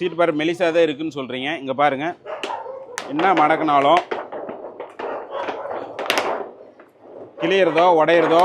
Seat பாரு மெலிசாக தான் இருக்குன்னு சொல்கிறீங்க இங்கே பாருங்க. என்ன மடக்குனாலும் கிளியறதோ உடையிறதோ.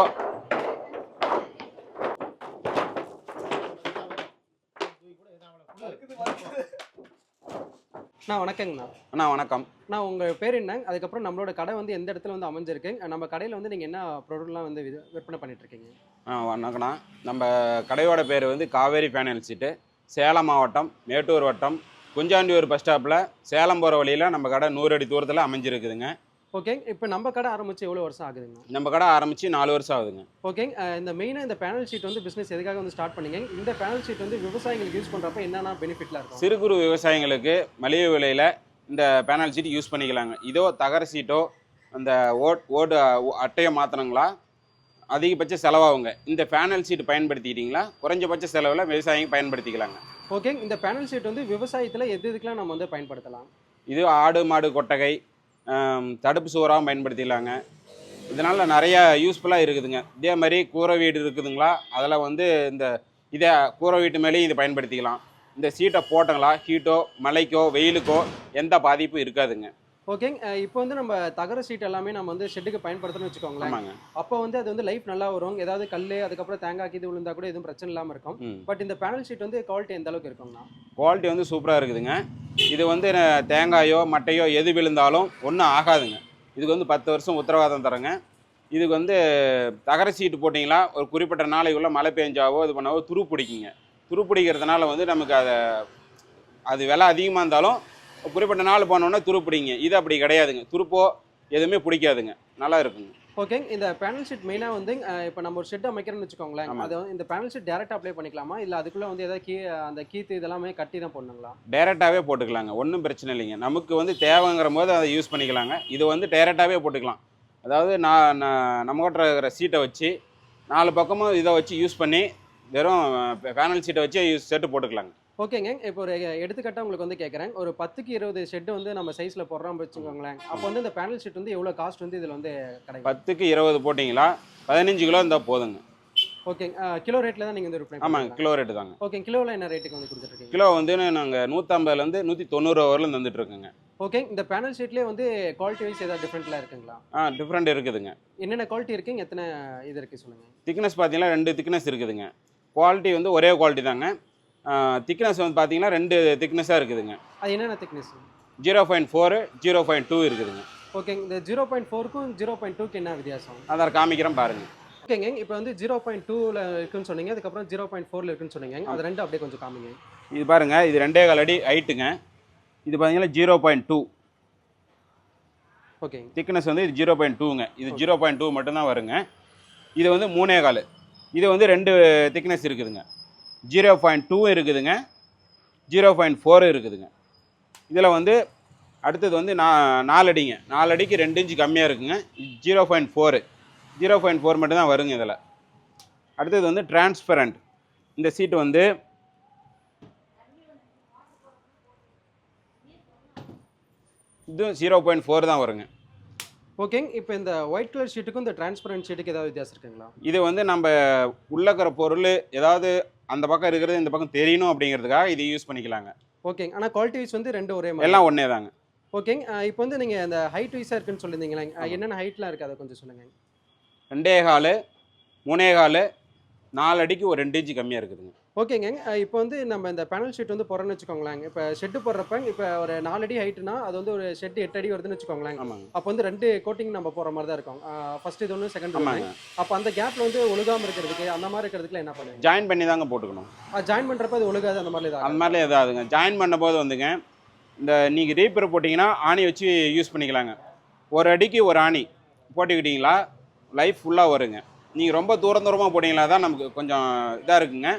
அண்ணா வணக்கங்கண்ணா. அண்ணா வணக்கம். அண்ணா உங்கள் பேர் என்ன? அதுக்கப்புறம் நம்மளோட கடை வந்து எந்த இடத்துல வந்து அமைஞ்சிருக்கு? நம்ம கடையில் வந்து நீங்கள் என்ன ப்ராடக்ட்லாம் வந்து விற்பனை பண்ணிட்டு இருக்கீங்க? ஆ வணக்கண்ணா நம்ம கடையோட பேர் வந்து காவேரி ஃபேனல் சீட்டு. சேலம் மாவட்டம் மேட்டூர் வட்டம் குஞ்சாண்டியூர் பஸ் ஸ்டாப்பில் சேலம் போகிற வழியில் நம்ம கடை நூறு அடி தூரத்தில் அமைஞ்சிருக்குதுங்க. ஓகே இப்போ நம்ம கடை ஆரம்பிச்சு எவ்வளோ வருஷம் ஆகுதுங்கண்ணா நம்ம கடை ஆரம்பித்து நாலு வருஷம் ஆகுதுங்க. ஓகே இந்த மெயினாக இந்த பேனல் ஷீட் வந்து பிஸ்னஸ் எதுக்காக வந்து ஸ்டார்ட் பண்ணீங்க? இந்த பேனல் ஷீட் வந்து விவசாயிகளுக்கு யூஸ் பண்ணுறப்ப என்னென்ன பெனிஃபிட்லாம் இருக்கும்? சிறு குறு விவசாயிங்களுக்கு மலிவு விலையில் இந்த பேனல் சீட் யூஸ் பண்ணிக்கலாங்க. இதோ தகர சீட்டோ அந்த ஓட் ஓடு அட்டையை மாற்றினங்களா அதிகபட்ச செலவாகுங்க. இந்த பேனல் சீட் பயன்படுத்திக்கிட்டிங்களா குறைஞ்சபட்ச செலவில் விவசாயிங்க பயன்படுத்திக்கலாங்க. ஓகே இந்த பேனல் ஷீட் வந்து விவசாயத்தில் எது எதுக்கெலாம் நம்ம வந்து பயன்படுத்தலாம்? இது ஆடு மாடு கொட்டகை தடுப்பு சுவராகவும் பயன்படுத்திக்கலாங்க. இதனால் நிறைய யூஸ்ஃபுல்லாக இருக்குதுங்க. இதே மாதிரி கூரை வீடு இருக்குதுங்களா? அதில் வந்து இந்த இதை கூரை வீட்டு மேலேயும் இதை பயன்படுத்திக்கலாம். இந்த சீட்டை போட்டங்களா? ஹீட்டோ மழைக்கோ வெயிலுக்கோ எந்த பாதிப்பும் இருக்காதுங்க. ஓகே இப்போ வந்து நம்ம தகர ஷீட் எல்லாமே நம்ம வந்து ஷெட்டுக்கு பயன்படுத்தணும்னு வச்சுக்கோங்களேன். அப்போ வந்து அது வந்து லைஃப் நல்லா வரும். ஏதாவது கல் அதுக்கப்புறம் தேங்காய் கீது விழுந்தா கூட எதுவும் பிரச்சனை இல்லாமல் இருக்கும். பட் இந்த பேனல் ஷீட் வந்து குவாலிட்டி எந்த அளவுக்கு இருக்குங்கண்ணா குவாலிட்டி வந்து சூப்பராக இருக்குதுங்க. இது வந்து தேங்காயோ மட்டையோ எது விழுந்தாலும் ஒன்றும் ஆகாதுங்க. இதுக்கு வந்து பத்து வருஷம் உத்தரவாதம் தரேங்க. இதுக்கு வந்து தகர சீட்டு போட்டிங்களா ஒரு குறிப்பிட்ட நாளைக்குள்ள மழை பெஞ்சாவோ இது பண்ணாவோ துரு பிடிக்குங்க துரு பிடிக்கிறதுனால வந்து நமக்கு அதை அது விலை அதிகமாக இருந்தாலும் குறிப்பிட்ட நாள் போனோன்னே துரு பிடிங்க. இது அப்படி கிடையாதுங்க. துருப்போ எதுவுமே பிடிக்காதுங்க. நல்லா இருக்குங்க. ஓகே இந்த பேனல் ஷீட் மெயினாக வந்து இப்போ நம்ம ஒரு ஷெட் அமைக்கிறோம்னு வச்சுக்கோங்களேன். அது இந்த பேனல் ஷீட் டேரெக்டாக அப்ளை பண்ணிக்கலாமா? இல்லை அதுக்குள்ளே வந்து ஏதாவது கீ அந்த கீத்து இதெல்லாமே கட்டி தான் போடணுங்களா? டேரெக்டாகவே போட்டுக்கலாங்க. ஒன்றும் பிரச்சனை இல்லைங்க. நமக்கு வந்து தேவைங்கிற போது அதை யூஸ் பண்ணிக்கலாங்க. இது வந்து டேரெக்டாகவே போட்டுக்கலாம். அதாவது நான் நான் நம்ம கிட்ட இருக்கிற சீட்டை வச்சு நாலு பக்கமும் இதை வச்சு யூஸ் பண்ணி வெறும் பேனல் சீட்டை வச்சு யூஸ் செட்டு போட்டுக்கலாங்க. ஓகேங்க. இப்போ ஒரு எடுத்துக்காட்டாக உங்களுக்கு வந்து கேட்குறேன் ஒரு பத்துக்கு இருபது ஷெட் வந்து நம்ம சைஸில் போடுறோம் வச்சுக்கோங்களேன். அப்போ வந்து இந்த பேனல் ஷீட் வந்து எவ்வளோ காஸ்ட் வந்து இதில் வந்து கிடைக்கும்? பத்துக்கு இருபது போட்டிங்களா? பதினஞ்சு கிலோ இருந்தால் போதுங்க. ஓகே. கிலோ ரேட்டில் தான் நீங்கள் வந்து விற்பனை ஆமாங்க? கிலோ ரேட்டு தாங்க. ஓகே. கிலோவில் என்ன ரேட்டுக்கு வந்து கொடுத்துட்ருக்கீங்க? கிலோ வந்து நாங்கள் நூற்றம்பதுலேருந்து நூற்றி தொண்ணூறு வரலும் தந்துட்டுருக்கோங்க ஓகே. இந்த பேனல் ஷீட்லேயே வந்து குவாலிட்டி வைஸ் ஏதாவது டிஃப்ரெண்ட்லாம் இருக்குங்களா? ஆ டிஃப்ரெண்ட் இருக்குதுங்க. என்னென்ன குவாலிட்டி இருக்குங்க? எத்தனை இது இருக்குது சொல்லுங்கள் திக்னஸ் பார்த்தீங்கன்னா ரெண்டு திக்னஸ் இருக்குதுங்க. குவாலிட்டி வந்து ஒரே குவாலிட்டி தாங்க. திக்னஸ் வந்து பார்த்தீங்கன்னா ரெண்டு திக்னஸாக இருக்குதுங்க. அது என்னென்ன thickness zero point four zero point two இருக்குதுங்க. ஓகே இந்த ஜீரோ பாயிண்ட் ஃபோருக்கும் ஜீரோ பாயிண்ட் டூக்கு என்ன வித்தியாசம்? அதை காமிக்கிறேன் பாருங்கள் ஓகேங்க இப்போ வந்து ஜீரோ பாயிண்ட் டூவில் இருக்குன்னு சொன்னீங்க அதுக்கப்புறம் ஜீரோ பாயிண்ட் ஃபோரில் இருக்குன்னு சொன்னீங்க அது ரெண்டு அப்படியே கொஞ்சம் காமிங்க. இது பாருங்க இது ரெண்டே கால் அடி ஹைட்டுங்க இது பார்த்தீங்கன்னா ஜீரோ பாயிண்ட் டூ ஓகேங்க திக்னஸ் வந்து இது ஜீரோ பாயிண்ட் டூங்க இது ஜீரோ பாயிண்ட் டூ மட்டும்தான் வருங்க. இது வந்து மூணே கால். இது வந்து ரெண்டு திக்னஸ் இருக்குதுங்க. ஜீரோ பாயிண்ட் டூ இருக்குதுங்க. ஜீரோ பாயிண்ட் ஃபோரும் இருக்குதுங்க. இதில் வந்து அடுத்தது வந்து நான் நாலு அடிங்க நாலு அடிக்கு ரெண்டு இன்ச்சு கம்மியாக இருக்குங்க. Zero point four. Zero point four மட்டும்தான் வருங்க இதில். அடுத்தது வந்து டிரான்ஸ்பரண்ட். இந்த சீட்டு வந்து இது ஜீரோ பாயிண்ட் ஃபோர் தான் வருங்க. ஓகேங்க. இப்போ இந்த ஒயிட் கலர் ஷீட்டுக்கும் இந்த டிரான்ஸ்பரண்ட் ஷீட்டுக்கு ஏதாவது வித்தியாசம் இருக்குங்களா? இது வந்து நம்ம உள்ள இருக்கிற பொருள் ஏதாவது அந்த பக்கம் இருக்கிறது இந்த பக்கம் தெரியணும் அப்படிங்கிறதுக்காக இது யூஸ் பண்ணிக்கலாங்க. ஓகேங்க ஆனால் குவாலிட்டி வைஸ் வந்து ரெண்டு ஒரே மாதிரி. எல்லாம் ஒன்றே தாங்க ஓகேங்க இப்போ வந்து நீங்கள் அந்த ஹைட் வைஸாக இருக்குன்னு சொல்லியிருந்தீங்களே என்னென்ன ஹைட்லாம் இருக்குது அதை கொஞ்சம் சொல்லுங்கள் ரெண்டே கால் மூணே கால் நாலு அடிக்கு ஒரு ரெண்டு இன்ச்சு கம்மியாக இருக்குதுங்க. ஓகேங்க. இப்போ வந்து நம்ம இந்த பேனல் ஷீட் வந்து போடுறோன்னு வச்சுக்கோங்களேன். இப்போ ஷெட்டு போடுறப்ப இப்போ ஒரு நாலு அடி ஹைட்னா அது வந்து ஒரு ஷெட் எட்டு அடி வருதுன்னு வச்சுக்கோங்களேன். அப்போ வந்து ரெண்டு கோட்டிங் நம்ம போகிற மாதிரி தான் இருக்கும். ஃபர்ஸ்ட் இது ஒன்று செகண்ட் ஒன்று அப்போ அந்த கேப்பில் வந்து ஒழுகாமல் இருக்கிறதுக்கு அந்த மாதிரி இருக்கிறதுக்குலாம் என்ன பண்ணுவீங்க? ஜாயின் பண்ணி தாங்க போட்டுக்கணும். ஜாயின் பண்ணுறப்ப அது ஒழுகாது அந்த மாதிரி அந்த மாதிரிலாம் எதாவதுங்க ஜாயின் பண்ணும்போது வந்துங்க இந்த நீங்கள் ரீப்பர் போட்டிங்கன்னா ஆணி வச்சு யூஸ் பண்ணிக்கலாங்க. ஒரு அடிக்கு ஒரு ஆணி போட்டுக்கிட்டிங்களா லைஃப் ஃபுல்லாக வருங்க. நீங்கள் ரொம்ப தூரம் தூரமாக போட்டிங்களா தான் நமக்கு கொஞ்சம் இதாக இருக்குங்க.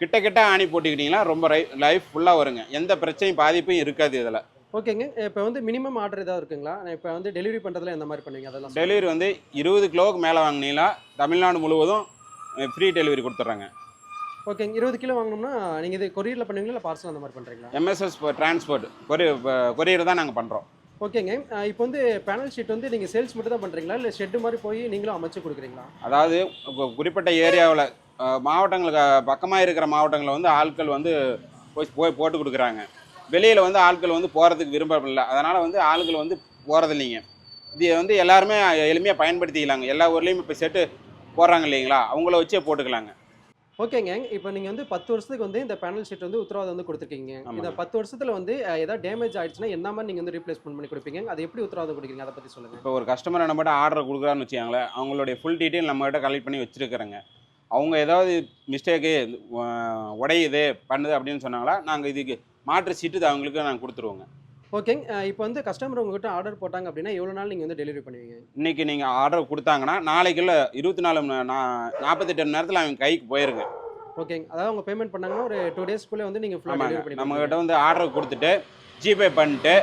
கிட்ட கிட்ட ஆணி போட்டுக்கிட்டிங்களா ரொம்ப லைஃப் ஃபுல்லாக வருங்க. எந்த பிரச்சனையும் பாதிப்பும் இருக்காது இதில். ஓகேங்க. இப்போ வந்து மினிமம் ஆர்டர் ஏதாவது இருக்குங்களா? இப்போ வந்து டெலிவரி பண்ணுறதுல எந்த மாதிரி பண்ணுவீங்க? அதெல்லாம். டெலிவரி வந்து இருபது கிலோவுக்கு மேலே வாங்கினீங்களா தமிழ்நாடு முழுவதும் ஃப்ரீ டெலிவரி கொடுத்துட்றாங்க. ஓகேங்க. இருபது கிலோ வாங்கினோம்னா நீங்கள் இது கொரியரில் பண்ணுவீங்களா? இல்லை பார்சல் அந்த மாதிரி பண்ணுறீங்களா எம்எஸ்எஸ் டிரான்ஸ்போர்ட் கொரியர் கொரியர் தான் நாங்கள் பண்ணுறோம் ஓகேங்க. இப்போ வந்து பேனல் ஷீட் வந்து நீங்கள் சேல்ஸ் மட்டும் தான் பண்ணுறீங்களா இல்லை ஷெட்டு மாதிரி போய் நீங்களும் அமைச்சு கொடுக்குறீங்களா? அதாவது குறிப்பிட்ட ஏரியாவில் மாவட்டங்களுக்கு பக்கமாக இருக்கிற மாவட்டங்களில் வந்து ஆட்கள் வந்து போய் போய் போட்டு கொடுக்குறாங்க. வெளியில் வந்து ஆட்கள் வந்து போகிறதுக்கு விரும்பவில்லை. அதனால் வந்து ஆட்கள் வந்து போகிறதில்லைங்க இது வந்து எல்லாருமே எளிமையாக பயன்படுத்திக்கலாங்க. எல்லா ஊர்லேயும் இப்போ செட்டு போடுறாங்க இல்லைங்களா? அவங்கள வச்சே போட்டுக்கலாங்க. ஓகேங்க. இப்போ நீங்கள் வந்து பத்து வருஷத்துக்கு வந்து இந்த பேனல் ஷீட் வந்து உத்தரவாதம் வந்து கொடுத்துருக்கீங்க. இந்த பத்து வருஷத்துல வந்து ஏதாவது டேமேஜ் ஆயிடுச்சுன்னா என்ன மாதிரி நீங்கள் வந்து ரீப்ளேஸ்மெண்ட் பண்ணி கொடுப்பீங்க? அது எப்படி உத்தரவாதம் கொடுக்குறீங்க? அதை பற்றி சொல்லுங்கள் இப்போ ஒரு கஸ்டமர் நம்மகிட்ட ஆர்டர் கொடுக்குறான்னு வச்சுக்கோங்களேன். அவங்களுடைய ஃபுல் டீட்டெயில் நம்மகிட்ட கலெக்ட் பண்ணி வச்சுருக்கிறேங்க. அவங்க ஏதாவது மிஸ்டேக்கு உடையுது பண்ணுது அப்படின்னு சொன்னாங்களா நாங்கள் இதுக்கு மாற்று சீட்டு அவங்களுக்கு நாங்கள் கொடுத்துருவோங்க. ஓகேங்க இப்போ வந்து கஸ்டமர் உங்ககிட்ட ஆர்டர் போட்டாங்க அப்படின்னா எவ்வளோ நாள் நீங்கள் வந்து டெலிவரி பண்ணுவீங்க? இன்னைக்கு நீங்கள் ஆர்டர் கொடுத்தாங்கன்னா நாளைக்குள்ள இருபத்தி நாலு நாற்பத்தெட்டு மணி நேரத்தில் அவங்க கைக்கு போயிருங்க. ஓகேங்க அதாவது அவங்க பேமெண்ட் பண்ணாங்கன்னா ஒரு டூ டேஸ்க்குள்ளே வந்து நீங்கள் ஃபுல்லாக டெலிவரி பண்ணி வந்து ஆர்டர் கொடுத்துட்டு ஜிபே பண்ணிட்டு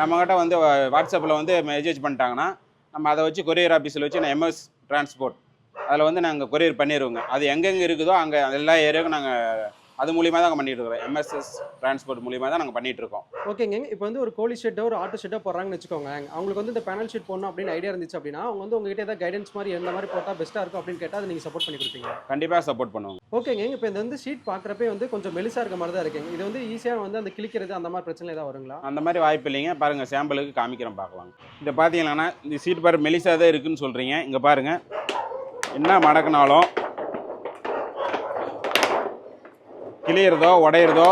நம்மக்கிட்ட வந்து வாட்ஸ்அப்பில் வந்து மெசேஜ் பண்ணிட்டாங்கன்னா நம்ம அதை வச்சு கொரியர் ஆஃபீஸில் வச்சு நான் எம்எஸ் டிரான்ஸ்போர்ட் அதில் வந்து நாங்கள் கொரியர் பண்ணிடுவோங்க அது எங்கெங்கே இருக்குதோ அங்கே எல்லா ஏரியாவுக்கும் நாங்கள் அது மூலியமாக தான் பண்ணிட்டு இருக்கிறோம் எம்எஸ்எஸ் டிரான்ஸ்போர்ட் மூலியமாக தான் நாங்கள் பண்ணிட்டு இருக்கோம் ஓகேங்க. இப்போ வந்து ஒரு கோழி ஷெட்டோ ஒரு ஆட்டோ ஷெட்டோ போடுறாங்கன்னு வச்சுக்கோங்க. அவங்களுக்கு வந்து இந்த பேனல் ஷீட் போடணும் அப்படின்னு ஐடியா இருந்துச்சு அப்படின்னா அவங்க வந்து உங்ககிட்ட ஏதாவது கைடன்ஸ் மாதிரி எந்த மாதிரி போட்டால் பெஸ்ட்டாக இருக்கும் அப்படின்னு கேட்டால் அதை நீங்கள் சப்போர்ட் பண்ணி கொடுப்பீங்க. கண்டிப்பாக சப்போர்ட் பண்ணுவோங்க. ஓகேங்க. இப்போ இந்த வந்து ஷீட் பார்க்குறப்பே வந்து கொஞ்சம் மெலிசா இருக்க மாதிரி தான் இருக்குங்க. இது வந்து ஈஸியாக வந்து அந்த கிளிக்கிறது அந்த மாதிரி பிரச்சனை ஏதாவது வருங்களா? அந்த மாதிரி வாய்ப்பு இல்லைங்க. பாருங்கள் சாம்பிளுக்கு காமிக்கிறேன் பார்க்கலாம் இதை பார்த்தீங்கன்னா இந்த சீட் பாரு மெலிசா தான் இருக்குன்னு சொல்கிறீங்க இங்கே பாருங்கள் என்ன மடக்குனாலும் கிளியறதோ உடையிறதோ.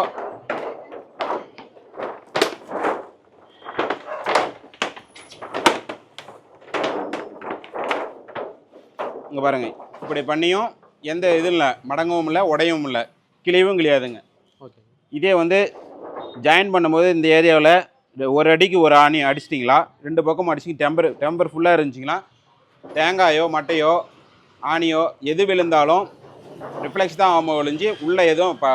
இங்கே பாருங்க இப்படி பண்ணியும் எந்த இதுவும் இல்லை மடங்கவும் இல்லை உடையவும் இல்லை கிளியவும் கிளியாதுங்க. ஓகே. இதே வந்து ஜாயின் பண்ணும்போது இந்த ஏரியாவில் ஒரு அடிக்கு ஒரு ஆணி அடிச்சிட்டிங்களா? ரெண்டு பக்கம் அடிச்சிங்க டெம்பர் டெம்பர் ஃபுல்லாக இருந்துச்சிங்களா? தேங்காயோ மட்டையோ ஆணியோ எது விழுந்தாலும் ரிஃப்ளெக்ஸ் தான் ஆகும் ஒழிஞ்சு உள்ளே எதுவும் ப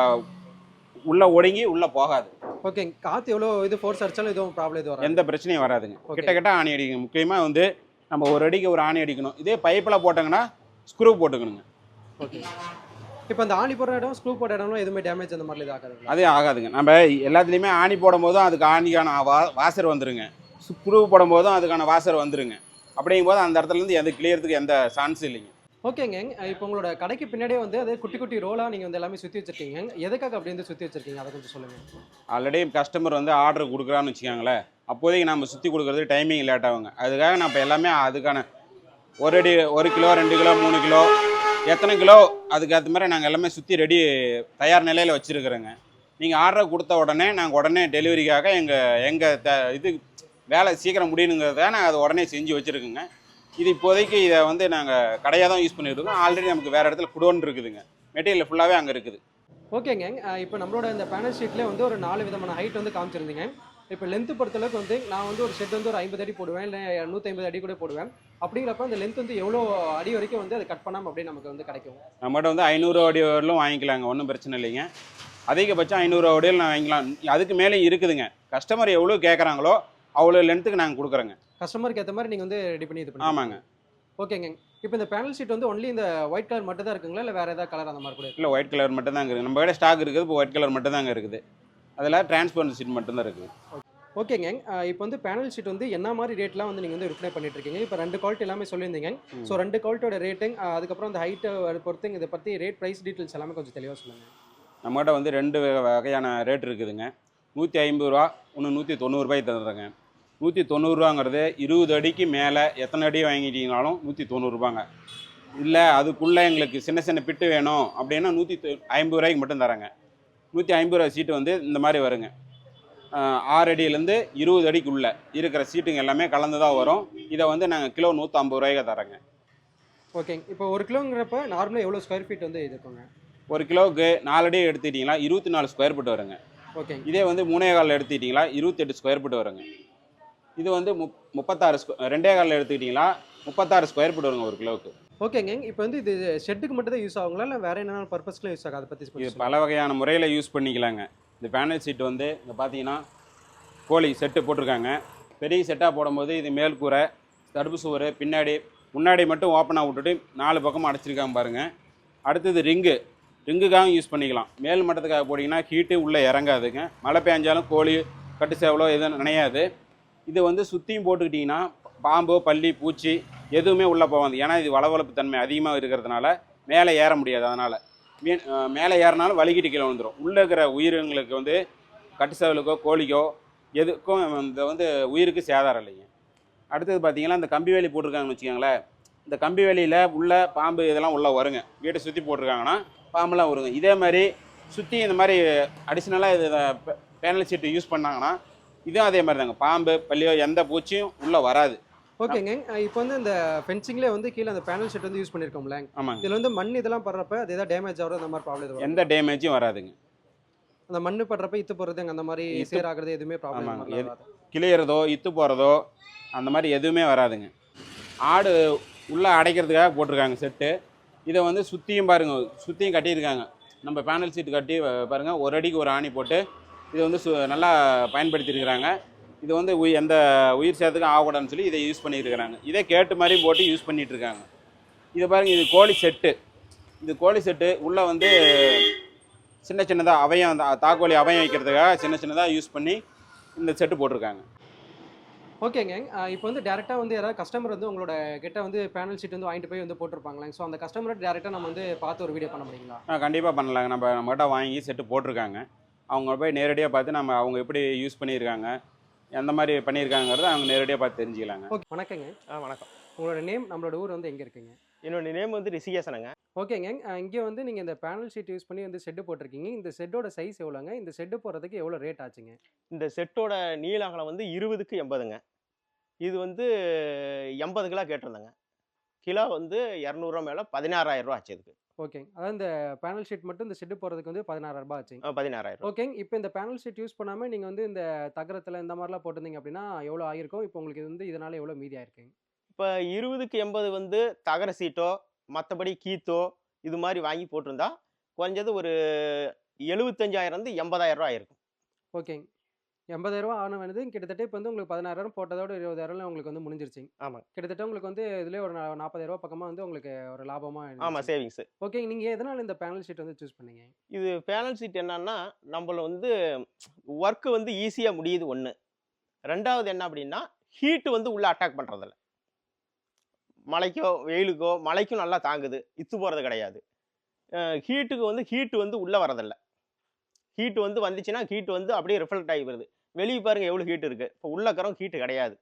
உள்ளே ஒடுங்கி உள்ளே போகாது. ஓகேங்க காற்று எவ்வளோ இது ஃபோர்ஸ் அடிச்சாலும் எதுவும் ப்ராப்ளம் எதுவும் எந்த பிரச்சனையும் வராதுங்க. கிட்ட கிட்ட ஆணி அடிக்கணும். முக்கியமாக வந்து நம்ம ஒரு அடிக்கு ஒரு ஆணி அடிக்கணும். இதே பைப்பில் போட்டாங்கன்னா ஸ்க்ரூ போட்டுக்கணுங்க. ஓகே இப்போ அந்த ஆணி போடுற இடம் ஸ்க்ரூ போடுற இடம்லாம் எதுவுமே டேமேஜ் அந்த மாதிரி ஆகாதுங்களா அது ஆகாதுங்க. நம்ம எல்லாத்துலேயுமே ஆணி போடும் போதும் அதுக்கு ஆணிக்கான வா வாசர் வந்துருங்க. ஸ்க்ரூ போடும் போதும் அதுக்கான வாசர் வந்துருங்க. அப்படிங்கும்போது அந்த இடத்துல இருந்து எந்த கிளியறதுக்கு எந்த சான்ஸ் இல்லைங்க. ஓகேங்க. இப்போ உங்களோட கடைக்கு பின்னாடியே வந்து அது குட்டி குட்டி ரோலாக நீங்கள் வந்து எல்லாமே சுற்றி வச்சிருக்கீங்க. எதுக்காக அப்படி வந்து சுற்றி வச்சிருக்கீங்க? அதை கொஞ்சம் சொல்லுங்கள் ஆல்ரெடி கஸ்டமர் வந்து ஆர்டர் கொடுக்குறான்னு வச்சுக்கோங்களேன் அப்போதைக்கு நம்ம சுற்றி கொடுக்குறது டைமிங் லேட் ஆகுங்க. அதுக்காக நான் இப்போ எல்லாமே அதுக்கான ஒரு அடி ஒரு கிலோ ரெண்டு கிலோ மூணு கிலோ எத்தனை கிலோ அதுக்கேற்ற மாதிரி நாங்கள் எல்லாமே சுற்றி ரெடி தயார் நிலையில் வச்சுருக்குறோங்க. நீங்கள் ஆர்டர் கொடுத்த உடனே நாங்கள் உடனே டெலிவரிக்காக எங்கள் எங்கள் த இது வேலை சீக்கிரம் முடியணுங்கிறத நாங்கள் அதை உடனே செஞ்சு வச்சுருக்குங்க. இது இப்போதைக்கு இதை வந்து நாங்கள் கடையாக தான் யூஸ் பண்ணிட்டு இருக்கோம். ஆல்ரெடி நமக்கு வேறு இடத்துல குடோன் இருக்குதுங்க. மெட்டீரியல் ஃபுல்லாகவே அங்கே இருக்குது. ஓகேங்க இப்போ நம்மளோட இந்த பேனல் ஷீட்லேயே வந்து ஒரு நாலு விதமான ஹைட் வந்து காமிச்சிருந்தீங்க. இப்போ லென்த்து பொறுத்தளவுக்கு வந்து நான் வந்து ஒரு ஷெட் வந்து ஒரு ஐம்பது அடி போடுவேன் இல்லை நூற்றி ஐம்பது அடி கூட போடுவேன். அப்படிங்கிறப்ப அந்த லென்த் வந்து எவ்வளோ அடி வரைக்கும் வந்து அதை கட் பண்ணாமல் அப்படியே நமக்கு வந்து கிடைக்கும்? நம்மகிட்ட வந்து ஐநூறு அடி வரலும் வாங்கிக்கலாங்க. ஒன்றும் பிரச்சனை இல்லைங்க. அதிகபட்சம் ஐநூறு அடியில் நான் வாங்கிக்கலாம். அதுக்கு மேலே இருக்குதுங்க. கஸ்டமர் எவ்வளோ கேட்குறாங்களோ அவ்வளோ லென்த்துக்கு நாங்கள் கொடுக்குறோங்க. கஸ்டமருக்கு ஏற்ற மாதிரி நீங்கள் வந்து ரெடி பண்ணி இது பண்ணி ஆமாங்க. ஓகேங்க இப்போ இந்த பேனல் ஷீட் வந்து ஒன்லி இந்த ஒயிட் கலர் மட்டும் தான் இருக்குங்களா? இல்லை வேறு ஏதாவது கலர் அந்த மாதிரி கூட இல்லை ஒயிட் கலர் மட்டும் தாங்க இருக்குது நம்ம கிட்ட ஸ்டாக் இருக்குது இப்போ ஒயிட் கலர் மட்டும் தாங்க இருக்குது. அதில் டிரான்ஸ்பரன்ட் சீட் மட்டும்தான் இருக்குது. ஓகேங்க இப்போ வந்து பேனல் ஷீட் வந்து என்ன மாதிரி ரேட்லாம் வந்து நீங்கள் வந்து விற்பனை பண்ணிட்டு இருக்கீங்க இப்போ ரெண்டு குவாலிட்டி எல்லாமே சொல்லியிருந்தீங்க. ஸோ ரெண்டு குவாலிட்டியோட ரேட்டிங் அதுக்கப்புறம் அந்த ஹைட்டை பொறுத்து இதை பற்றி ரேட் ப்ரைஸ் டீட்டெயில்ஸ் எல்லாமே கொஞ்சம் தெளிவாக சொல்லுங்கள் நம்மகிட்ட வந்து ரெண்டு வகை- வகையான ரேட் இருக்குதுங்க. நூற்றி ஐம்பது ரூபா ஒன்று நூற்றி தொண்ணூறுபாய் தந்துடுறேங்க. நூற்றி தொண்ணூறுரூவாங்கிறது இருபது அடிக்கு மேலே எத்தனை அடி வாங்கிட்டீங்கனாலும் நூற்றி தொண்ணூறுபாங்க இல்லை அதுக்குள்ளே எங்களுக்கு சின்ன சின்ன பிட்டு வேணும் அப்படின்னா நூற்றி ஐம்பது ரூபாய்க்கு மட்டும் தரேங்க. நூற்றி ஐம்பது ரூபா சீட்டு வந்து இந்த மாதிரி வருங்க. ஆறு அடியிலேருந்து இருபது அடிக்குள்ளே இருக்கிற சீட்டுங்க எல்லாமே கலந்து தான் வரும். இதை வந்து நாங்கள் கிலோ நூற்றம்பது ரூபாய்க்கு தரேங்க ஓகேங்க. இப்போ ஒரு கிலோங்கிறப்ப நார்மலாக எவ்வளோ ஸ்கொயர் ஃபீட் வந்து இருக்குங்க? ஒரு கிலோவுக்கு நாலு அடி எடுத்துக்கிட்டிங்களா இருபத்தி நாலு ஸ்கொயர் ஃபீட் வருங்க. ஓகேங்க. இதே வந்து மூணே காலில் எடுத்துக்கிட்டிங்களா இருபத்தெட்டு ஸ்கொயர் ஃபீட் வருங்க. இது வந்து முப் முப்பத்தாறு ஸ்கொ ரெண்டே காலில் எடுத்துக்கிட்டிங்களா? முப்பத்தாறு ஸ்கொயர் ஃபீட் வருங்க ஒரு கிலோவுக்கு. ஓகேங்க இப்போ வந்து இது ஷெட்டுக்கு மட்டும் தான் யூஸ் ஆகுங்களா? இல்லை வேறு என்னென்ன பர்பஸ்க்குலாம் யூஸ் ஆகும் அதை பற்றி இது பல வகையான முறையில் யூஸ் பண்ணிக்கலாங்க. இந்த பேனல் சீட் வந்து இங்கே பார்த்தீங்கன்னா கோழி செட்டு போட்டிருக்காங்க. பெரிய செட்டாக போடும்போது இது மேல் கூரை தடுப்பு சுவர் பின்னாடி முன்னாடி மட்டும் ஓப்பனாக விட்டுட்டு நாலு பக்கமும் அடைச்சிருக்காங்க பாருங்கள் அடுத்தது ரிங்கு ரிங்குக்காகவும் யூஸ் பண்ணிக்கலாம். மேல் மட்டத்துக்காக போட்டிங்கன்னா ஹீட்டு உள்ளே இறங்காதுங்க. மழை பெஞ்சாலும் கோழி கட்டு சேவலோ எதுவும் நினையாது. இது வந்து சுற்றியும் போட்டுக்கிட்டிங்கன்னா பாம்பு பல்லி பூச்சி எதுவுமே உள்ளே போகாது. ஏன்னா இது வளவளப்பு தன்மை அதிகமாக இருக்கிறதுனால மேலே ஏற முடியாது. அதனால் மீன் மேலே ஏறினாலும் வலிக்கிட்டு கீழே வந்துடும் உள்ளே இருக்கிற உயிரினங்களுக்கு வந்து கட்டுசவலுக்கோ கோழிக்கோ எதுக்கும் இந்த வந்து உயிருக்கு சேதாரம் இல்லைங்க. அடுத்தது பார்த்தீங்கன்னா இந்த கம்பி வேலி போட்டிருக்காங்கன்னு வச்சுக்கோங்களேன். இந்த கம்பி வேலியில் உள்ள பாம்பு இதெல்லாம் உள்ளே வருங்க. வீட்டை சுற்றி போட்டிருக்காங்கன்னா பாம்புலாம் வருங்க. இதே மாதிரி சுற்றி இந்த மாதிரி அடிஷ்னலாக இது பேனல் சீட்டு யூஸ் பண்ணாங்கன்னா இதுவும் அதே மாதிரி தாங்க. பாம்பு பள்ளியோ எந்த பூச்சியும் உள்ளே வராது. ஓகேங்க. இப்போ வந்து இந்த ஃபென்சிங்லேயே வந்து கீழே அந்த பேனல் ஷீட் வந்து யூஸ் பண்ணியிருக்கோம்ல ஆமாங்க. இதில் வந்து மண் இதெல்லாம் படுறப்ப அது ஏதாவது டேமேஜ் ஆகிறது அந்த மாதிரி ப்ராப்ளம் எந்த டேமேஜும் வராதுங்க. அந்த மண்ணு படுறப்ப இத்து போகிறது அந்த மாதிரி சேராகிறது எதுவுமே ப்ராப்ளம் கிளியறதோ இத்து போகிறதோ அந்த மாதிரி எதுவுமே வராதுங்க. ஆடு உள்ளே அடைக்கிறதுக்காக போட்டிருக்காங்க செட்டு இதை வந்து சுற்றியும் பாருங்க சுற்றியும் கட்டியிருக்காங்க. நம்ம பேனல் சீட் கட்டி அஹ், பாருங்க ஒரு அடிக்கு ஒரு ஆணி போட்டு இது வந்து சு நல்லா பயன்படுத்தியிருக்கிறாங்க. இது வந்து உயி எந்த உயிர் சேதத்துக்கும் ஆகக்கூடாதுன்னு சொல்லி இதை யூஸ் பண்ணியிருக்கிறாங்க. இதே கேட்டு மாதிரி போட்டு யூஸ் பண்ணிட்டு இருக்காங்க இது பாருங்க இது கோழி செட்டு. இது கோழி செட்டு உள்ளே வந்து சின்ன சின்னதாக அவயம் தாக்கோழி அவயம் வைக்கிறதுக்காக சின்ன சின்னதாக யூஸ் பண்ணி இந்த செட்டு போட்டிருக்காங்க. ஓகேங்க இப்போ வந்து டேரெக்டாக வந்து யாராவது கஸ்டமர் வந்து உங்களோட கிட்ட வந்து பேனல் ஷீட் வந்து வாங்கிட்டு போய் வந்து போட்டிருப்பாங்களே ஸோ அந்த கஸ்டமரை டேரெக்டாக நம்ம வந்து பார்த்து ஒரு வீடியோ பண்ண முடியுங்களா? கண்டிப்பாக பண்ணலாங்க. நம்ம நம்மகிட்ட வாங்கி செட்டு போட்டிருக்காங்க. அவங்க போய் நேரடியாக பார்த்து நம்ம அவங்க எப்படி யூஸ் பண்ணியிருக்காங்க எந்த மாதிரி பண்ணியிருக்காங்கிறத அவங்க நேரடியாக பார்த்து தெரிஞ்சுக்கலாங்க. ஓகே வணக்கங்க. ஆ வணக்கம். உங்களோட நேம் நம்மளோட ஊர் வந்து எங்கே இருக்குங்க? என்னோட நேம் வந்து ரிஷிகேசனுங்க. ஓகேங்க இங்கே வந்து நீங்கள் இந்த பேனல் ஷீட் யூஸ் பண்ணி வந்து செட்டு போட்டிருக்கீங்க. இந்த செட்டோட சைஸ் எவ்வளோங்க? இந்த செட்டு போடுறதுக்கு எவ்வளோ ரேட் ஆச்சுங்க? இந்த செட்டோட நீள அகலம் வந்து இருபதுக்கு எண்பதுங்க. இது வந்து எண்பது கிலோ கேட்டிருந்தேங்க. கிலோ வந்து இரநூறுவா மேலே பதினாறாயிரம் ரூபா ஆச்சு இதுக்கு ஓகேங்க. அதாவது இந்த பேனல் ஷீட் மட்டும் இந்த செட்டு போடுறதுக்கு வந்து பதினாறாயிரம் ரூபாய் ஆச்சுங்க. ஆ, பதினாறாயிரம் ஓகேங்க. இப்போ இந்த பேனல் ஷீட் யூஸ் பண்ணாமல் நீங்கள் வந்து இந்த தகரத்தில் இந்த மாதிரிலாம் போட்டிருந்தீங்க அப்படின்னா எவ்வளோ ஆயிருக்கும்? இப்போ உங்களுக்கு இது வந்து இதனால் எவ்வளோ மீதி ஆயிருக்குங்க? இப்போ இருபதுக்கு எண்பது வந்து தகர சீட்டோ மற்றபடி கீத்தோ இது மாதிரி வாங்கி போட்டிருந்தா குறைஞ்சது ஒரு எழுபத்தஞ்சாயிரம் வந்து எண்பதாயிரம் ரூபா ஆயிருக்கும். ஓகேங்க. எண்பதாயிரரூவா ஆன வேணுது கிட்டத்தட்ட இப்போ வந்து உங்களுக்கு பதினாயிரம் போட்டதோட இருபதாயிரம் உங்களுக்கு வந்து முடிஞ்சிருச்சுங்க ஆமாங்க. கிட்டத்தட்ட உங்களுக்கு வந்து இதுலேயே ஒரு நாற்பதாயிரரூவா பக்கமாக வந்து உங்களுக்கு ஒரு லாபமாக ஆமாம் சேவிங்ஸு ஓகேங்க நீங்கள் எதனால் இந்த பேனல் ஷீட் வந்து சூஸ் பண்ணீங்க? இது பேனல் சீட் என்னன்னா நம்மள வந்து ஒர்க்கு வந்து ஈஸியாக முடியுது ஒன்று ரெண்டாவது என்ன அப்படின்னா ஹீட்டு வந்து உள்ளே அட்டாக் பண்ணுறதில்ல மழைக்கோ வெயிலுக்கோ மழைக்கும் நல்லா தாங்குது. இத்து போகிறது கிடையாது. ஹீட்டுக்கு வந்து ஹீட்டு வந்து உள்ளே வரதில்ல. ஹீட்டு வந்து வந்துச்சுன்னா ஹீட்டு வந்து அப்படியே ரிஃப்ளெக்ட் ஆகி வருது வெளியே பாருங்க எவ்வளோ ஹீட் இருக்குது இப்போ உள்ளக்கரம் ஹீட்டு கிடையாது.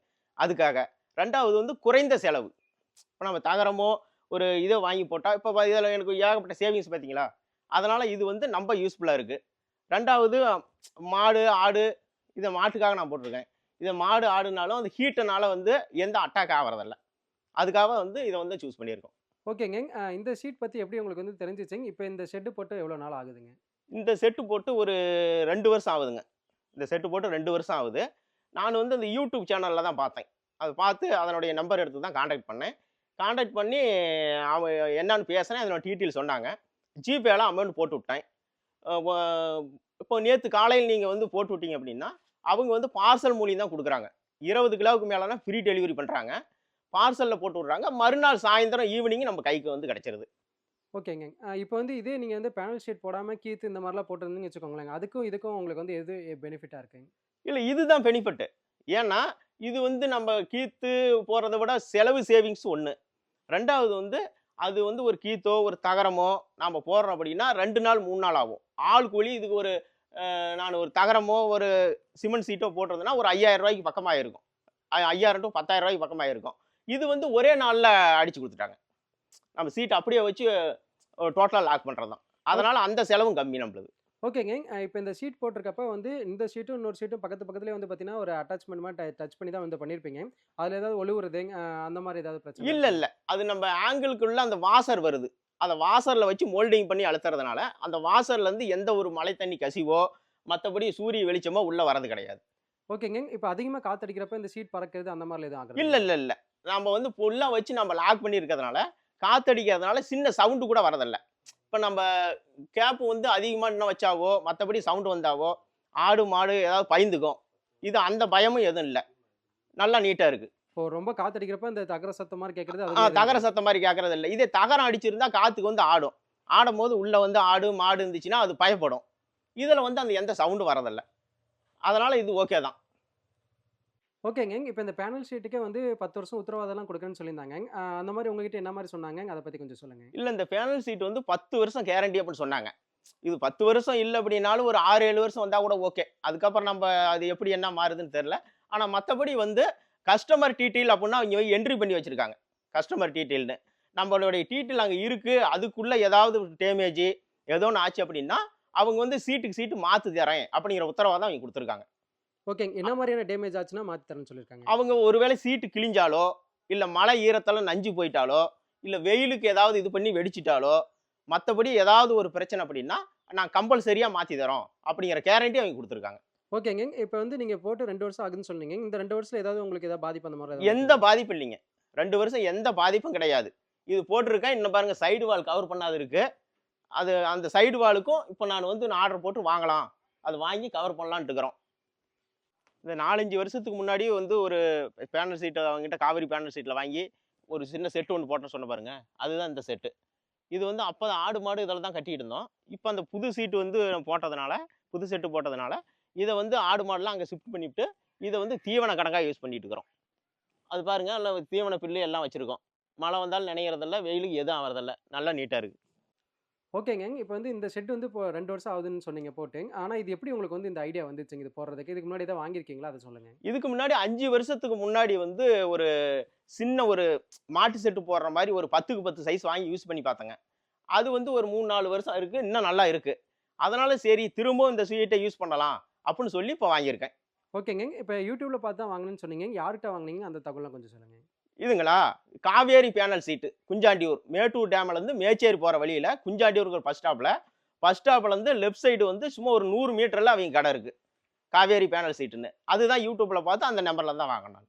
அதுக்காக. ரெண்டாவது வந்து குறைந்த செலவு. இப்போ நம்ம தகரமோ ஒரு இதை வாங்கி போட்டால் இப்போ இதில் எனக்கு ஏகப்பட்ட சேவிங்ஸ் பார்த்தீங்களா அதனால் இது வந்து நம்ம யூஸ்ஃபுல்லாக இருக்குது ரெண்டாவது மாடு ஆடு இதை மாட்டுக்காக நான் போட்டிருக்கேன். இதை மாடு ஆடுனாலும் அந்த ஹீட்டுனால வந்து எந்த அட்டாக் ஆகிறதில்ல. அதுக்காக வந்து இதை வந்து சூஸ் பண்ணியிருக்கோம். ஓகேங்க. இந்த ஷீட் பற்றி எப்படி உங்களுக்கு வந்து தெரிஞ்சிச்சுங்க? இப்போ இந்த ஷெட்டு போட்டு எவ்வளோ நாள் ஆகுதுங்க? இந்த செட்டு போட்டு ஒரு ரெண்டு வருஷம் ஆகுதுங்க. இந்த செட்டு போட்டு ரெண்டு வருஷம் ஆகுது. நான் வந்து அந்த யூடியூப் சேனலில் தான் பார்த்தேன். அது பார்த்து அதனுடைய நம்பர் எடுத்து தான் காண்டாக்ட் பண்ணேன். காண்டாக்ட் பண்ணி அவன் என்னன்னு பேசுனேன். அதனோட டீட்டெயில் சொன்னாங்க. ஜிபேல அமௌண்ட் போட்டு விட்டேன். இப்போ நேற்று காலையில் நீங்கள் வந்து போட்டு விட்டீங்க அப்படின்னா அவங்க வந்து பார்சல் மூலியம் தான் கொடுக்குறாங்க. இருபது கிலோவுக்கு மேலேனா ஃப்ரீ டெலிவரி பண்ணுறாங்க பார்சலில் போட்டு விட்றாங்க. மறுநாள் சாயந்தரம் ஈவினிங் நம்ம கைக்கு வந்து கிடச்சிருது. ஓகேங்க. இப்போ வந்து இதே நீங்கள் வந்து பேனல் ஷீட் போடாமல் கீத்து இந்த மாதிரிலாம் போட்டிருந்தீங்கன்னு வச்சுக்கோங்களேன் அதுக்கும் இதுக்கும் உங்களுக்கு வந்து எது பெனிஃபிட்டாக இருக்குங்க இல்லை இதுதான் பெனிஃபிட்டு. ஏன்னா இது வந்து நம்ம கீத்து போகிறத விட செலவு சேவிங்ஸ் ஒன்று ரெண்டாவது வந்து அது வந்து ஒரு கீத்தோ ஒரு தகரமோ நாம் போடுறோம் அப்படின்னா ரெண்டு நாள் மூணு நாள் ஆகும். ஆள் கூலி இதுக்கு ஒரு நான் ஒரு தகரமோ ஒரு சிமெண்ட் சீட்டோ போட்டிருந்தேன்னா ஒரு ஐயாயிரம் ரூபாய்க்கு பக்கமாக இருக்கும் ஐ- ஐயாயிரம் டு பத்தாயிரம் ரூபாய்க்கு பக்கமாக இருக்கும் இது வந்து ஒரே நாளில் அடித்து கொடுத்துட்டாங்க. நம்ம சீட் அப்படியே வச்சு டோட்டலாக லாக் பண்ணுறது தான் அதனால் அந்த செலவும் கம்மி நம்மளுது ஓகேங்க. இப்போ இந்த ஷீட் போட்டிருக்கப்ப வந்து இந்த ஷீட்டும் இன்னொரு ஷீட்டும் பக்கத்து பக்கத்துலேயே வந்து பார்த்தீங்கன்னா ஒரு அட்டாச்மெண்ட் மாதிரி டச் பண்ணி தான் வந்து பண்ணியிருப்பீங்க அதில் ஏதாவது ஒழுவுறது அந்த மாதிரி ஏதாவது பிரச்சனை இல்ல இல்ல. அது நம்ம ஆங்கிளுக்குள்ள அந்த வாசர் வருது. அந்த வாசர்ல வச்சு மோல்டிங் பண்ணி அழுத்துறதுனால அந்த வாசர்ல இருந்து எந்த ஒரு மழை தண்ணி கசிவோ மற்றபடி சூரிய வெளிச்சமோ உள்ள வரது கிடையாது. ஓகேங்க. இப்போ அதிகமாக காத்தடிக்கிறப்ப இந்த ஷீட் பறக்கிறது அந்த மாதிரி எதுவும் ஆகுது இல்ல இல்ல இல்ல. நம்ம வந்து ஃபுல்லா வச்சு நம்ம லாக் பண்ணி இருக்கிறதுனால காத்தடிக்கிறதுனால சின்ன சவுண்டு கூட வரதில்ல இப்போ நம்ம கேப் வந்து அதிகமாக இன்னும் வச்சாவோ மற்றபடி சவுண்டு வந்தாவோ ஆடு மாடு ஏதாவது பயந்துக்கும். இது அந்த பயமும் எதுவும் இல்லை. நல்லா நீட்டாக இருக்கு. இப்போ ரொம்ப காத்தடிக்கிறப்ப இந்த தகர சத்தம் மாதிரி கேட்கறது அது தகர சத்தம் மாதிரி கேட்கறது இல்லை. இதே தகரம் அடிச்சிருந்தா காத்துக்கு வந்து ஆடும். ஆடும் போது உள்ள வந்து ஆடு மாடு இருந்துச்சுன்னா அது பயப்படும். இதில் வந்து அந்த எந்த சவுண்டும் வரதில்ல அதனால இது ஓகே தான். ஓகேங்க. இப்போ இந்த பேனல் ஷீட்டுக்கே வந்து பத்து வருஷம் உத்தரவாதம்லாம் கொடுக்குறேன்னு சொல்லியிருந்தாங்க. அந்த மாதிரி உங்ககிட்ட என்ன மாதிரி சொன்னாங்க? அதை பற்றி கொஞ்சம் சொல்லுங்கள் இல்லை இந்த பேனல் ஷீட் வந்து பத்து வருஷம் கேரண்டி அப்படின்னு சொன்னாங்க. இது பத்து வருஷம் இல்லை அப்படின்னாலும் ஒரு ஆறு ஏழு வருஷம் வந்தால் கூட ஓகே அதுக்கப்புறம் நம்ம அது எப்படி என்ன மாறுதுன்னு தெரில ஆனால் மற்றபடி வந்து கஸ்டமர் டீட்டெயில் அப்படின்னா அவங்க என்ட்ரி பண்ணி வச்சுருக்காங்க. கஸ்டமர் டீட்டெயில்னு நம்மளுடைய டீட்டெயில் அங்கே இருக்குது அதுக்குள்ளே ஏதாவது டேமேஜ் ஏதோ ஒன்று ஆச்சு அப்படின்னா அவங்க வந்து சீட்டுக்கு சீட்டு மாற்று தரேன் அப்படிங்கிற உத்தரவாதம் அவங்க கொடுத்துருக்காங்க. ஓகேங்க. என்ன மாதிரியான டேமேஜ் ஆச்சுன்னா மாற்றி தரேன்னு சொல்லியிருக்காங்க. அவங்க ஒருவேளை சீட்டு கிழிஞ்சாலோ இல்லை மழை ஈரத்தால நஞ்சு போயிட்டாலோ இல்லை வெயிலுக்கு ஏதாவது இது பண்ணி வெடிச்சிட்டாலோ மற்றபடி ஏதாவது ஒரு பிரச்சனை அப்படின்னா நான் கம்பல்சரியாக மாற்றி தரோம் அப்படிங்கிற கேரண்டி அவங்க கொடுத்துருக்காங்க. ஓகேங்க. இப்போ வந்து நீங்கள் போட்டு ரெண்டு வருஷம் ஆகுதுன்னு சொன்னீங்க. இந்த ரெண்டு வருஷத்துல ஏதாவது உங்களுக்கு ஏதாவது பாதிப்பு அந்த மாதிரி எந்த பாதிப்பும் இல்லைங்க. ரெண்டு வருஷம் எந்த பாதிப்பும் கிடையாது. இது போட்டிருக்கேன். இன்னும் பாருங்க சைடு வால் கவர் பண்ணாது இருக்கு. அது அந்த சைடு வாலுக்கும் இப்போ நான் வந்து ஆர்டர் போட்டு வாங்கலாம். அது வாங்கி கவர் பண்ணலான்ட்டு இருக்கிறோம். இந்த நாலஞ்சு வருஷத்துக்கு முன்னாடி வந்து ஒரு பேனல் சீட்டை அவங்ககிட்ட காவிரி பேனல் சீட்டில் வாங்கி ஒரு சின்ன செட்டு ஒன்று போட்டேன்னு சொன்ன பாருங்க. அதுதான் இந்த செட்டு. இது வந்து அப்போ தான் ஆடு மாடு இதில் தான் கட்டிட்டு இருந்தோம். இப்போ அந்த புது சீட்டு வந்து போட்டதுனால புது செட்டு போட்டதுனால இதை வந்து ஆடு மாடுலாம் அங்கே ஷிஃப்ட் பண்ணிவிட்டு இதை வந்து தீவன கணக்காக யூஸ் பண்ணிட்டு இருக்கிறோம். அது பாருங்கள் அதில் தீவன பில்லு எல்லாம் வச்சுருக்கோம். மழை வந்தாலும் நினைக்கிறதில்ல வெயிலுக்கு எதுவும் ஆகிறதில்ல நல்லா நீட்டாக இருக்குது ஓகேங்க. இப்போ வந்து இந்த ஷெட் வந்து இப்போ ரெண்டு வருஷம் ஆகுதுன்னு சொன்னீங்க போட்டு ஆனால் இது எப்படி உங்களுக்கு வந்து இந்த ஐடியா வந்துச்சுங்க? இது போடுறதுக்கு. இதுக்கு முன்னாடி தான் வாங்கியிருக்கீங்களா? அதை சொல்லுங்க. இதுக்கு முன்னாடி அஞ்சு வருஷத்துக்கு முன்னாடி வந்து ஒரு சின்ன ஒரு மாட்டு செட்டு போடுற மாதிரி ஒரு பத்துக்கு பத்து சைஸ் வாங்கி யூஸ் பண்ணி பார்த்தேங்க. அது வந்து ஒரு மூணு நாலு வருஷம் இருக்குது இன்னும் நல்லா இருக்குது அதனால சரி திரும்பவும் இந்த சீட்டை யூஸ் பண்ணலாம் அப்படின்னு சொல்லி இப்போ வாங்கியிருக்கேன். ஓகேங்க. இப்போ யூடியூப்ல பார்த்து தான் வாங்கணும்னு சொன்னீங்க. யார்கிட்ட வாங்குனீங்க? அந்த தகவலாம் கொஞ்சம் சொல்லுங்க. இதுங்களா? Kaveri panel sheet Kunjandiyur. Mettur டேம்லேருந்து மேச்சேரி போகிற வழியில் குஞ்சாண்டியூருக்கு ஒரு பஸ் ஸ்டாப்பில் பஸ் ஸ்டாப்லேருந்து லெஃப்ட் சைடு வந்து சும்மா ஒரு நூறு மீட்டரில் அவங்க கடை இருக்குது காவேரி பேனல் சீட்டுன்னு. அதுதான் யூடியூப்பில் பார்த்து அந்த நம்பரில் தான் வாங்கினாங்க